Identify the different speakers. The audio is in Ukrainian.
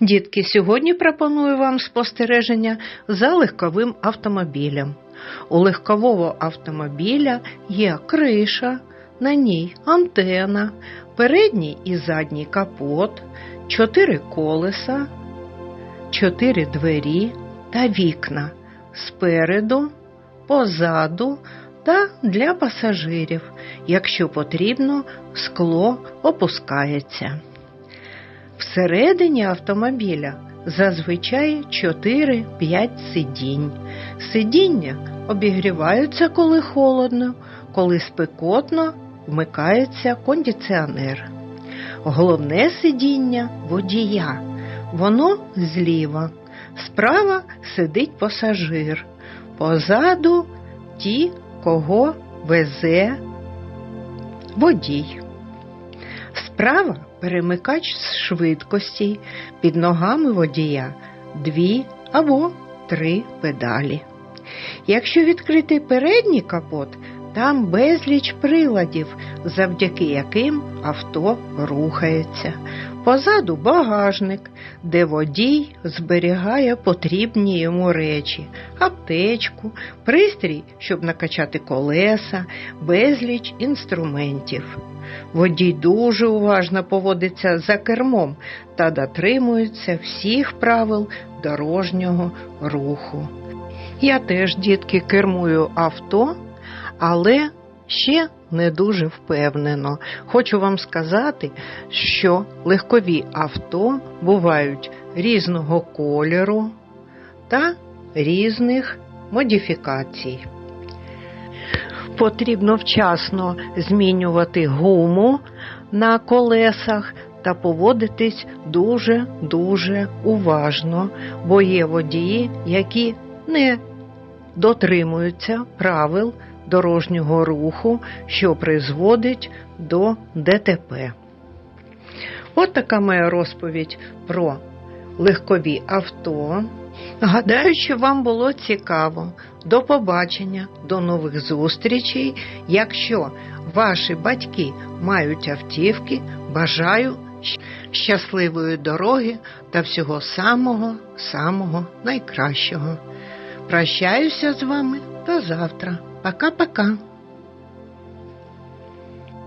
Speaker 1: Дітки, сьогодні пропоную вам спостереження за легковим автомобілем. У легкового автомобіля є криша, на ній антена, передній і задній капот, чотири колеса, чотири двері та вікна спереду, позаду та для пасажирів. Якщо потрібно, скло опускається. Всередині автомобіля зазвичай 4-5 сидінь. Сидіння обігріваються, коли холодно, коли спекотно вмикається кондиціонер. Головне сидіння водія. Воно зліва. Справа сидить пасажир. Позаду ті, кого везе водій. Справа перемикач з швидкості, під ногами водія дві або три педалі. Якщо відкрити передній капот, там безліч приладів, завдяки яким авто рухається. Позаду багажник, де водій зберігає потрібні йому речі, аптечку, пристрій, щоб накачати колеса, безліч інструментів. Водій дуже уважно поводиться за кермом та дотримується всіх правил дорожнього руху. Я теж, дітки, кермую авто, але ще не дуже впевнено. Хочу вам сказати, що легкові авто бувають різного кольору та різних модифікацій. Потрібно вчасно змінювати гуму на колесах та поводитись дуже-дуже уважно, бо є водії, які не дотримуються правил дорожнього руху, що призводить до ДТП. От така моя розповідь про легкові авто. Гадаю, що вам було цікаво. До побачення, до нових зустрічей. Якщо ваші батьки мають автівки, бажаю щасливої дороги та всього самого самого найкращого. Прощаюся з вами до завтра. Пока-пока.